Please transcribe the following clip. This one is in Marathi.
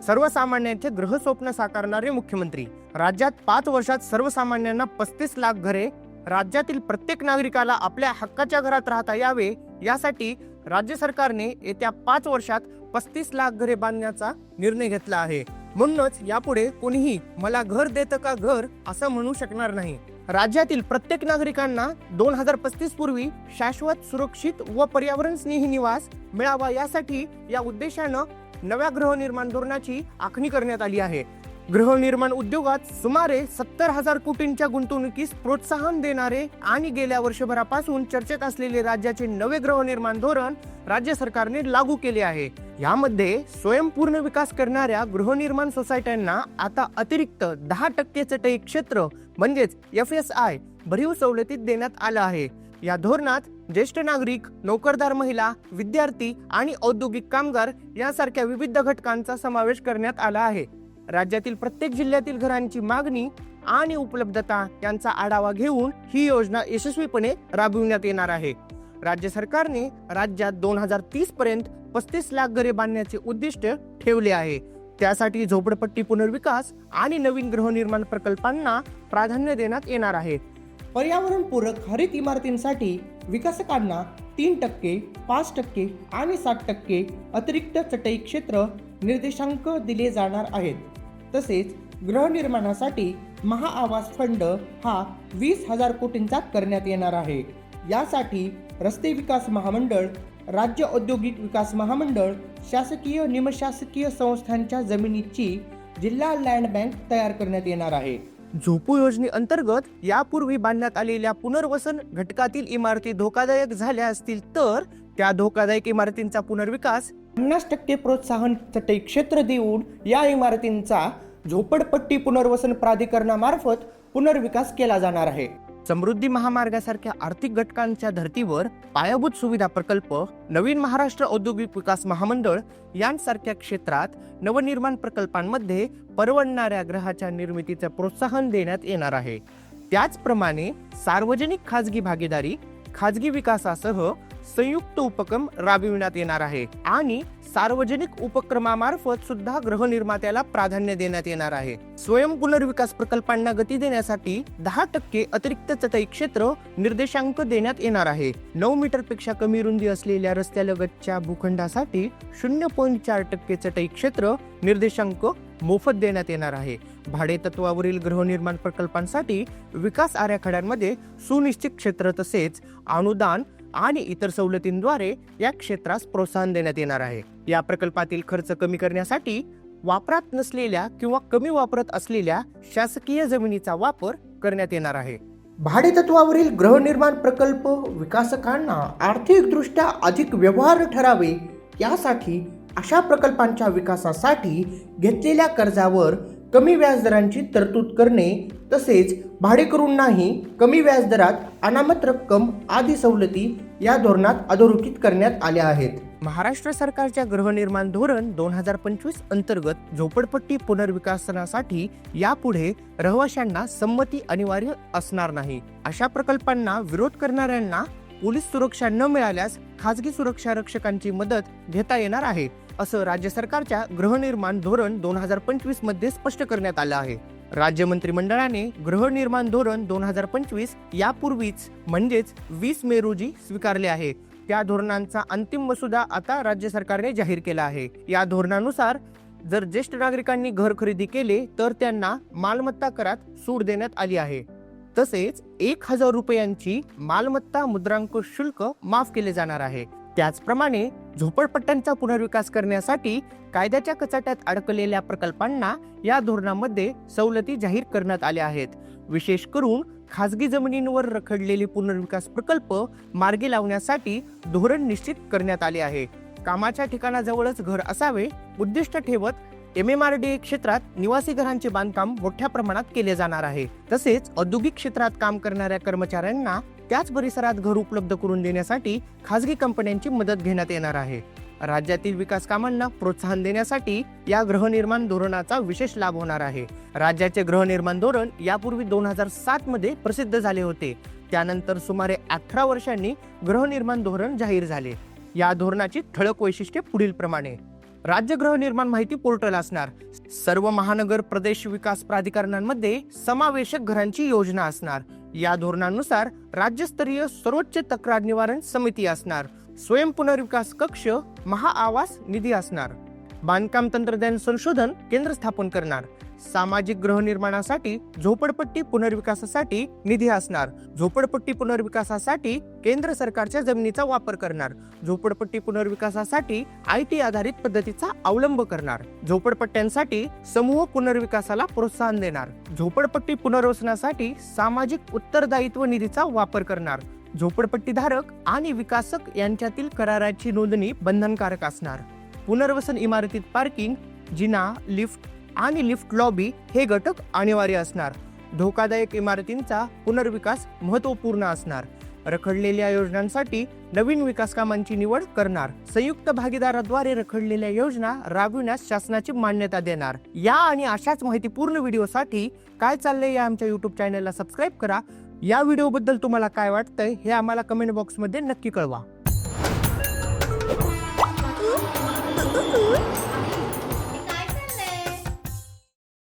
सर्वसामान्यांचे ग्रहस्वप्न साकारणारे मुख्यमंत्री. राज्यात पाच वर्षात सर्वसामान्यांना पस्तीस लाख घरे राज्यातील प्रत्येक नागरिकाला आपल्या हक्काच्या घरात राहता यावे यासाठी राज्य सरकारने येत्या पाच वर्षात पस्तीस लाख घरे बांधण्याचा निर्णय घेतला आहे. म्हणूनच यापुढे कोणीही मला घर देतं का घर असं म्हणू शकणार नाही. राज्यातील प्रत्येक नागरिकांना दोन हजार पस्तीस पूर्वी शाश्वत सुरक्षित व पर्यावरण स्नेही निवास मिळावा यासाठी या उद्देशानं नव्या गृहनिर्माण धोरणाची आखणी करण्यात आली आहे. गृहनिर्माण उद्योगात सुमारे सत्तर हजार कोटींच्या गुंतवणुकीस प्रोत्साहन देणारे आणि गेल्या वर्षभरापासून चर्चेत असलेले राज्याचे नवे गृहनिर्माण धोरण राज्य सरकारने लागू केले आहे. यामध्ये स्वयंपूर्ण विकास करणाऱ्या गृहनिर्माण सोसायट्यांना आता अतिरिक्त दहा टक्के चटई क्षेत्र म्हणजेच एफ एस आय भरीव सवलतीत देण्यात आलं आहे. या धोरणात ज्येष्ठ नागरिक नोकरदार महिला विद्यार्थी आणि औद्योगिक कामगार यासारख्या विविध घटकांचा समावेश करण्यात आला आहे. राज्यातील प्रत्येक जिल्ह्यातील घरांची मागणी आणि उपलब्धता यांचा आढावा घेऊन ही योजना यशस्वीपणे राबविण्यात येणार आहे. राज्य सरकारने राज्यात दोन हजार तीस पर्यंत पस्तीस लाख घरे बांधण्याचे उद्दिष्ट ठेवले आहे. त्यासाठी झोपडपट्टी पुनर्विकास आणि नवीन गृहनिर्माण प्रकल्पांना प्राधान्य देण्यात येणार आहे. पर्यावरणपूरक हरित इमारतींसाठी विकासकांना तीन टक्के पाच टक्के आणि सात टक्के अतिरिक्त चटई क्षेत्र निर्देशांक दिले जाणार आहेत. तसेच गृहनिर्माणासाठी महाआवास फंड हा वीस हजार कोटींचा करण्यात येणार आहे. यासाठी रस्ते विकास महामंडळ राज्य औद्योगिक विकास महामंडळ शासकीय निमशासकीय संस्थांच्या जमिनीची जिल्हा लँड बँक तयार करण्यात येणार आहे. झोपू योजनेअंतर्गत यापूर्वी बांधण्यात आलेल्या पुनर्वसन घटकातील इमारती धोकादायक झाल्या असतील तर त्या धोकादायक इमारतींचा पुनर्विकास पन्नास टक्के प्रोत्साहन चटई क्षेत्र देऊन या इमारतींचा झोपडपट्टी पुनर्वसन प्राधिकरणामार्फत पुनर्विकास केला जाणार आहे. समृद्धी महामार्गासारख्या आर्थिक घटकांच्या धर्तीवर पायाभूत सुविधा प्रकल्प नवीन महाराष्ट्र औद्योगिक विकास महामंडळ यांसारख्या क्षेत्रात नवनिर्माण प्रकल्पांमध्ये परवडणाऱ्या ग्रहाच्या निर्मितीचं प्रोत्साहन देण्यात येणार आहे. त्याचप्रमाणे सार्वजनिक खाजगी भागीदारी खाजगी विकासासह संयुक्त उपक्रम राबविण्यात येणार आहे आणि सार्वजनिक उपक्रमामार्फत सुद्धा गृहनिर्मात्याला प्राधान्य देण्यात येणार आहे. स्वयं पुनर्विकास प्रकल्पांना गती देण्यासाठी दहा टक्के अतिरिक्त चटई क्षेत्र निर्देशांक देण्यात येणार आहे. नऊ मीटरपेक्षा कमी रुंदी असलेल्या रस्त्यालगतच्या भूखंडासाठी शून्य पॉईंट चार टक्के चटई क्षेत्र निर्देशांक मोफत देण्यात येणार आहे. भाडे तत्वावरील गृहनिर्माण प्रकल्पांसाठी विकास आराखड्यांमध्ये सुनिश्चित क्षेत्र तसेच अनुदान आणि इतर सवलतींद्वारे या क्षेत्रास प्रोत्साहन देण्यात येणार आहे. या प्रकल्पातील खर्च कमी करण्यासाठी वापरात नसलेल्या किंवा कमी वापरत असलेल्या शासकीय जमिनीचा वापर करण्यात येणार आहे. भाडेतत्वावरील गृहनिर्माण प्रकल्प विकासकांना आर्थिकदृष्ट्या अधिक व्यवहार ठरावे यासाठी अशा प्रकल्पांच्या विकासासाठी घेतलेल्या कर्जावर कमी व्याजदरांची तरतूद करणे तसेच भाडेकरूंनाही कमी व्याजदरात अनामत रक्कम आदी सवलती या धोरणात अधोरेखित करण्यात आल्या आहेत. महाराष्ट्र सरकारच्या गृहनिर्माण धोरण दोन हजार पंचवीस अंतर्गत झोपडपट्टी पुनर्विकासनासाठी यापुढे रहिवाशांना संमती अनिवार्य असणार नाही. अशा प्रकल्पांना विरोध करणाऱ्यांना पोलीस सुरक्षा न मिळाल्यास खासगी सुरक्षा रक्षकांची मदत घेता येणार आहे असं राज्य सरकारच्या गृहनिर्माण धोरण दोन हजार पंचवीसमध्ये स्पष्ट करण्यात आलं आहे. राज्य मंत्रिमंडळाने गृहनिर्माण धोरण दोन हजार पंचवीस यापूर्वीच म्हणजेच वीस मे रोजी स्वीकारले आहे. त्या धोरणांचा अंतिम मसुदा आता राज्य सरकारने जाहीर केला आहे. या धोरणानुसार जर ज्येष्ठ नागरिकांनी घर खरेदी केले तर त्यांना मालमत्ता करात सूट देण्यात आली आहे. तसेच एक हजार रुपयांची मालमत्ता मुद्रांक शुल्क माफ केले जाणार आहे. त्याचप्रमाणे झोपडपट्ट्यांचा पुनर्विकास करण्यासाठी कायद्याच्या कचाट्यात अडकलेल्या प्रकल्पांना या धोरणामध्ये सवलती जाहीर करण्यात आल्या आहेत. विशेष करून खासगी जमिनींवर रखडलेले पुनर्विकास प्रकल्प मार्गी लावण्यासाठी धोरण निश्चित करण्यात आले आहे. कामाच्या ठिकाणाजवळच घर असावे उद्दिष्ट ठेवत एम एम आर डी क्षेत्रात निवासी घरांचे बांधकाम मोठ्या प्रमाणात केले जाणार आहे. तसेच औद्योगिक क्षेत्रात काम करणाऱ्या कर्मचाऱ्यांना त्याच परिसरात घर उपलब्ध करून देण्यासाठी खासगी कंपन्यांची मदत घेण्यात येणार आहे. राज्यातील विकास कामांना प्रोत्साहन देण्यासाठी या गृहनिर्माण धोरणाचा विशेष लाभ होणार आहे. राज्याचे गृहनिर्माण धोरण यापूर्वी दोन हजार सात मध्ये प्रसिद्ध झाले होते. त्यानंतर सुमारे अठरा वर्षांनी गृहनिर्माण धोरण जाहीर झाले. या धोरणाची ठळक वैशिष्ट्ये पुढील प्रमाणे. राज्य गृहनिर्माण माहिती पोर्टल असणार. सर्व महानगर प्रदेश विकास प्राधिकरणांमध्ये समावेशक घरांची योजना असणार. या धोरणानुसार राज्यस्तरीय सर्वोच्च तक्रार निवारण समिती असणार. स्वयं पुनर्विकास कक्ष महाआवास निधी असणार. बांधकाम तंत्रज्ञान संशोधन केंद्र स्थापन करणार. सामाजिक गृहनिर्माणासाठी झोपडपट्टी पुनर्विकासासाठी निधी असणार. झोपडपट्टी पुनर्विकासासाठी केंद्र सरकारच्या जमिनीचा वापर करणार. झोपडपट्टी पुनर्विकासासाठी आय टी आधारित पद्धतीचा अवलंब करणार. झोपडपट्ट्यांसाठी समूह पुनर्विकासाला प्रोत्साहन देणार. झोपडपट्टी पुनर्वसनासाठी सामाजिक उत्तरदायित्व निधीचा वापर करणार. झोपडपट्टीधारक आणि विकासक यांच्यातील कराराची नोंदणी बंधनकारक असणार. पुनर्वसन इमारतीत पार्किंग जिना लिफ्ट आणि लिफ्ट लॉबी हे घटक अनिवार्य असणार. धोकादायक इमारतींचा पुनर्विकास महत्त्वपूर्ण असणार. रखडलेल्या योजनांसाठी नवीन विकास कामांची निवड करणार. संयुक्त भागीदाराद्वारे रखडलेल्या योजना राबविण्यास शासनाची मान्यता देणार. या आणि अशाच माहितीपूर्ण व्हिडिओसाठी काय चाललंय या आमच्या युट्यूब चॅनलला सबस्क्राईब करा. या व्हिडिओबद्दल तुम्हाला काय वाटतंय हे आम्हाला कमेंट बॉक्समध्ये नक्की कळवा.